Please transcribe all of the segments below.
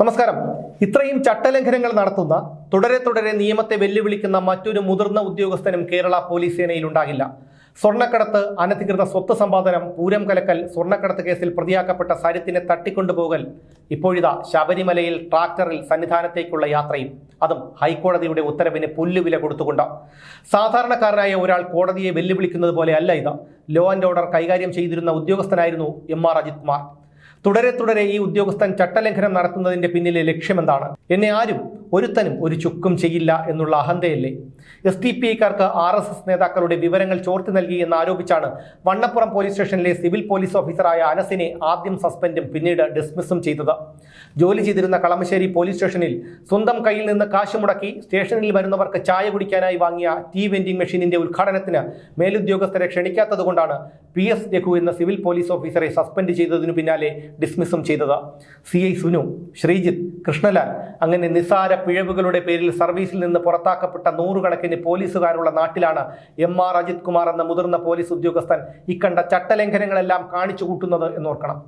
നമസ്കാരം. ഇത്രയും ചട്ടലംഘനങ്ങൾ നടത്തുന്ന തുടരെ തുടരെ നിയമത്തെ വെല്ലുവിളിക്കുന്ന മറ്റൊരു മുതിർന്ന ഉദ്യോഗസ്ഥനും കേരള പോലീസ് സേനയിൽ ഉണ്ടാകില്ല. സ്വർണക്കടത്ത് അനധികൃത സ്വത്ത് സമ്പാദനം പൂരം കലക്കൽ സ്വർണക്കടത്ത് കേസിൽ പ്രതിയാക്കപ്പെട്ട സരിത്തിനെ തട്ടിക്കൊണ്ടുപോകൽ ഇപ്പോഴിതാ ശബരിമലയിൽ ട്രാക്ടറിൽ സന്നിധാനത്തേക്കുള്ള യാത്രയും. അതും ഹൈക്കോടതിയുടെ ഉത്തരവിന് പുല്ലുവില കൊടുത്തുകൊണ്ട്. സാധാരണക്കാരനായ ഒരാൾ കോടതിയെ വെല്ലുവിളിക്കുന്നത് പോലെ അല്ല ഇത്. ലോ ആൻഡ് ഓർഡർ കൈകാര്യം ചെയ്തിരുന്ന ഉദ്യോഗസ്ഥനായിരുന്നു എം ആർ അജിത് കുമാർ തുടരെ തുടരെ ഈ ഉദ്യോഗസ്ഥൻ ചട്ടലംഘനം നടത്തുന്നതിന്റെ പിന്നിലെ ലക്ഷ്യമെന്താണ്? എന്നെ ആരും ഒരുത്തനും ഒരു ചുക്കും ചെയ്യില്ല എന്നുള്ള അഹന്തയല്ലേ? എസ് ഡി പി ഐക്കാർക്ക് ആർ എസ് എസ് നേതാക്കളുടെ വിവരങ്ങൾ ചോർത്തി നൽകി എന്ന് ആരോപിച്ചാണ് വണ്ണപ്പുറം പോലീസ് സ്റ്റേഷനിലെ സിവിൽ പോലീസ് ഓഫീസറായ അനസിനെ ആദ്യം സസ്പെൻഡും പിന്നീട് ഡിസ്മിസും ചെയ്തത്. ജോലി ചെയ്തിരുന്ന കളമശ്ശേരി പോലീസ് സ്റ്റേഷനിൽ സ്വന്തം കയ്യിൽ നിന്ന് കാശ് മുടക്കി സ്റ്റേഷനിൽ വരുന്നവർക്ക് ചായ കുടിക്കാനായി വാങ്ങിയ ടീ വെൻഡിംഗ് മെഷീനിന്റെ ഉദ്ഘാടനത്തിന് മേലുദ്യോഗസ്ഥരെ ക്ഷണിക്കാത്തതുകൊണ്ടാണ് പി എസ് രഘു എന്ന സിവിൽ പോലീസ് ഓഫീസറെ സസ്പെൻഡ് ചെയ്തതിനു പിന്നാലെ ഡിസ്മിസും ചെയ്തത്. സി ഐ സുനു ശ്രീജിത്ത് കൃഷ്ണലാൽ അങ്ങനെ നിസ്സാര പിഴവുകളുടെ പേരിൽ സർവീസിൽ നിന്ന് പുറത്താക്കപ്പെട്ട നൂറുകണക്കിന് പോലീസുകാരുള്ള നാട്ടിലാണ്. എം ആർ അജിത് കുമാർ എന്ന മുതിർന്ന പോലീസ് ഉദ്യോഗസ്ഥൻ ഇക്കണ്ട ചട്ടലംഘനങ്ങളെല്ലാം കാണിച്ചു കൂട്ടുന്നത് എന്നോർക്കണം.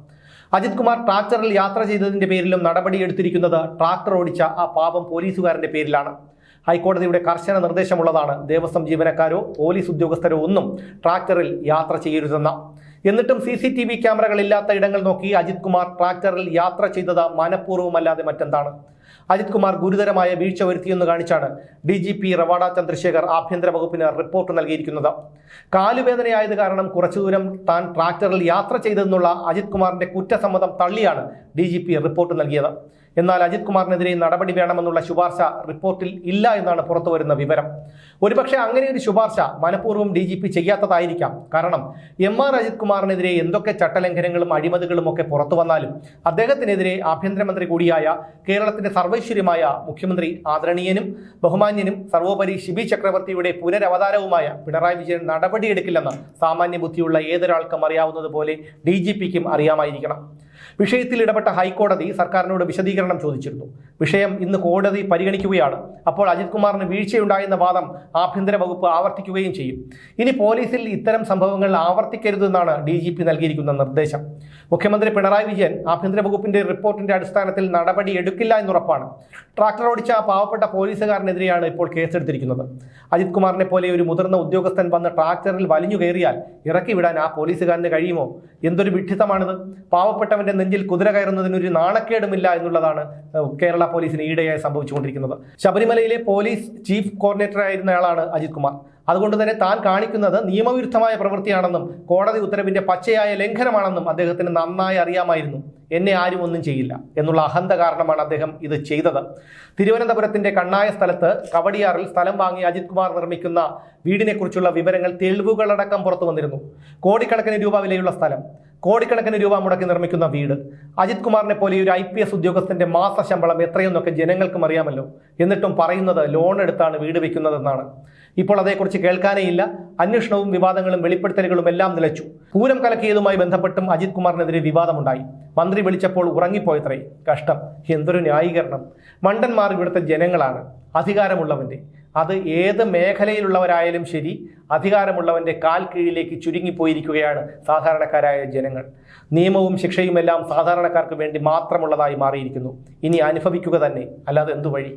അജിത് കുമാർ ട്രാക്ടറിൽ യാത്ര ചെയ്തതിന്റെ പേരിലും നടപടിയെടുത്തിരിക്കുന്നത് ട്രാക്ടർ ഓടിച്ച ആ പാപം പോലീസുകാരന്റെ പേരിലാണ്. ഹൈക്കോടതിയുടെ കർശന നിർദ്ദേശമുള്ളതാണ് ദേവസ്വം ജീവനക്കാരോ പോലീസ് ഉദ്യോഗസ്ഥരോ ഒന്നും ട്രാക്ടറിൽ യാത്ര ചെയ്യരുതെന്ന. എന്നിട്ടും സി സി ടി വി ക്യാമറകളില്ലാത്ത ഇടങ്ങൾ നോക്കി അജിത് കുമാർ ട്രാക്ടറിൽ യാത്ര ചെയ്തത് മനഃപൂർവമല്ലാതെ മറ്റെന്താണ്? അജിത് കുമാർ ഗുരുതരമായ വീഴ്ച വരുത്തിയെന്ന് കാണിച്ചാണ് D G P Ravada Chandrasekhar ആഭ്യന്തര വകുപ്പിന് റിപ്പോർട്ട് നൽകിയിരിക്കുന്നത്. കാലുവേദനയായത് കാരണം കുറച്ചു ദൂരം താൻ ട്രാക്ടറിൽ യാത്ര ചെയ്തതെന്നുള്ള അജിത് കുമാറിന്റെ കുറ്റസമ്മതം തള്ളിയാണ് ഡി ജി പി റിപ്പോർട്ട് നൽകിയത്. എന്നാൽ അജിത് കുമാറിനെതിരെ നടപടി വേണമെന്നുള്ള ശുപാർശ റിപ്പോർട്ടിൽ ഇല്ല എന്നാണ് പുറത്തുവരുന്ന വിവരം. ഒരുപക്ഷെ അങ്ങനെ ഒരു ശുപാർശ മനഃപൂർവം ഡി ജി പി ചെയ്യാത്തതായിരിക്കാം. കാരണം എം ആർ അജിത് കുമാറിനെതിരെ എന്തൊക്കെ ചട്ടലംഘനങ്ങളും അഴിമതികളും ഒക്കെ പുറത്തു വന്നാലും അദ്ദേഹത്തിനെതിരെ ആഭ്യന്തരമന്ത്രി കൂടിയായ കേരളത്തിന്റെ സർവൈശ്വര്യമായ മുഖ്യമന്ത്രി ആദരണീയനും ബഹുമാന്യനും സർവോപരി ഷിബി ചക്രവർത്തിയുടെ പുനരവതാരവുമായ പിണറായി വിജയൻ നടപടിയെടുക്കില്ലെന്ന് സാമാന്യ ബുദ്ധിയുള്ള ഏതൊരാൾക്കും അറിയാവുന്നതുപോലെ ഡി ജി പിക്കും അറിയാമായിരിക്കണം. വിഷയത്തിൽ ഇടപെട്ട ഹൈക്കോടതി സർക്കാരിനോട് വിശദീകരണം ചോദിച്ചിരുന്നു. വിഷയം ഇന്ന് കോടതി പരിഗണിക്കുകയാണ്. അപ്പോൾ അജിത് കുമാറിന് വീഴ്ചയുണ്ടായെന്ന വാദം ആഭ്യന്തര വകുപ്പ് ആവർത്തിക്കുകയും ചെയ്യും. ഇനി പോലീസിൽ ഇത്തരം സംഭവങ്ങൾ ആവർത്തിക്കരുതെന്നാണ് ഡി ജി പി നൽകിയിരിക്കുന്ന നിർദ്ദേശം. മുഖ്യമന്ത്രി പിണറായി വിജയൻ ആഭ്യന്തര വകുപ്പിന്റെ റിപ്പോർട്ടിന്റെ അടിസ്ഥാനത്തിൽ നടപടി എടുക്കില്ല എന്നുറപ്പാണ്. ട്രാക്ടർ ഓടിച്ച പാവപ്പെട്ട പോലീസുകാരനെതിരെയാണ് ഇപ്പോൾ കേസെടുത്തിരിക്കുന്നത്. അജിത് കുമാറിനെ പോലെ ഒരു മുതിർന്ന ഉദ്യോഗസ്ഥൻ വന്ന് ട്രാക്ടറിൽ വലിഞ്ഞു കയറിയാൽ ഇറക്കി വിടാൻ ആ പോലീസുകാരന് കഴിയുമോ? എന്തൊരു വിഡ്ഢിത്തമാണിത്. പാവപ്പെട്ടവന്റെ നെഞ്ചിൽ കുതിര കയറുന്നതിന് ഒരു നാണക്കേടുമില്ല എന്നുള്ളതാണ് കേരള പോലീസിന് ഈയിടെയായി സംഭവിച്ചുകൊണ്ടിരിക്കുന്നത്. ശബരിമലയിലെ പോലീസ് ചീഫ് കോർഡിനേറ്റർ ആയിരുന്നയാളാണ് അജിത് കുമാർ. അതുകൊണ്ട് തന്നെ താൻ കാണിക്കുന്നത് നിയമവിരുദ്ധമായ പ്രവൃത്തിയാണെന്നും കോടതി ഉത്തരവിന്റെ പച്ചയായ ലംഘനമാണെന്നും അദ്ദേഹത്തിന് നന്നായി അറിയാമായിരുന്നു. എന്നെ ആരും ഒന്നും ചെയ്യില്ല എന്നുള്ള അഹന്ത കാരണമാണ് അദ്ദേഹം ഇത് ചെയ്തത്. തിരുവനന്തപുരത്തിന്റെ കണ്ണായ സ്ഥലത്ത് കവടിയാറിൽ സ്ഥലം വാങ്ങി അജിത് കുമാർ നിർമ്മിക്കുന്ന വീടിനെക്കുറിച്ചുള്ള വിവരങ്ങൾ തെളിവുകളടക്കം പുറത്തു വന്നിരുന്നു. കോടിക്കണക്കിന് രൂപ വിലയുള്ള സ്ഥലം. കോടിക്കണക്കിന് രൂപ മുടക്കി നിർമ്മിക്കുന്ന വീട്. അജിത് കുമാറിനെ പോലെ ഒരു ഐ പി എസ് ഉദ്യോഗസ്ഥന്റെ മാസ ശമ്പളം എത്രയെന്നൊക്കെ ജനങ്ങൾക്കും അറിയാമല്ലോ. എന്നിട്ടും പറയുന്നത് ലോൺ എടുത്താണ് വീട് വെക്കുന്നതെന്നാണ്. ഇപ്പോൾ അതേക്കുറിച്ച് കേൾക്കാനേ ഇല്ല. അന്വേഷണവും വിവാദങ്ങളും വെളിപ്പെടുത്തലുകളും എല്ലാം നിലച്ചു. പൂരം കലക്കിയതുമായി ബന്ധപ്പെട്ടും അജിത് കുമാറിനെതിരെ വിവാദമുണ്ടായി. മന്ത്രി വിളിച്ചപ്പോൾ ഉറങ്ങിപ്പോയത്രേ. കഷ്ടം. എന്തൊരു ന്യായീകരണം. മണ്ടന്മാർ ഇവിടുത്തെ ജനങ്ങളാണ്. അധികാരമുള്ളവന്റെ. അത് ഏത് മേഖലയിലുള്ളവരായാലും ശരി അധികാരമുള്ളവന്റെ കാൽ കീഴിലേക്ക് ചുരുങ്ങിപ്പോയിരിക്കുകയാണ് സാധാരണക്കാരായ ജനങ്ങൾ. നിയമവും ശിക്ഷയുമെല്ലാം സാധാരണക്കാർക്ക് വേണ്ടി മാത്രമുള്ളതായി മാറിയിരിക്കുന്നു. ഇനി അനുഭവിക്കുക തന്നെ അല്ലാതെ എന്തു വഴി